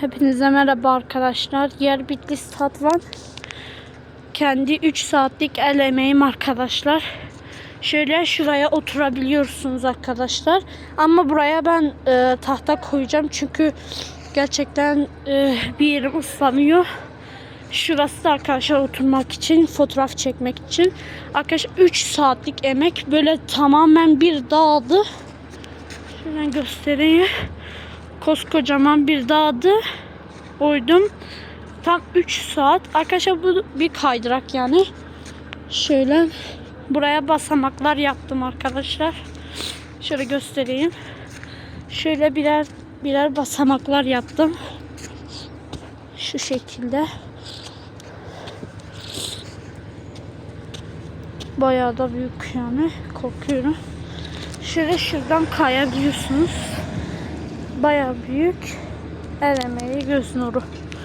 Hepinize merhaba arkadaşlar. Yer Bitlis Tatvan. Kendi 3 saatlik el emeğim arkadaşlar. Şöyle şuraya oturabiliyorsunuz arkadaşlar. Ama buraya ben e, tahta koyacağım. Çünkü gerçekten e, bir yerim ıslanıyor. Şurası da arkadaşlar oturmak için, fotoğraf çekmek için. Arkadaşlar 3 saatlik emek böyle tamamen bir dağıldı. Şuradan göstereyim. Koskocaman bir dağdı. Oydum. Tam 3 saat. Arkadaşlar bu bir kaydırak yani. Şöyle buraya basamaklar yaptım arkadaşlar. Şöyle göstereyim. Şöyle birer birer basamaklar yaptım. Şu şekilde. Bayağı da büyük yani. Korkuyorum. Şöyle şuradan kayabiliyorsunuz. Bayağı büyük. El emeği göz nuru.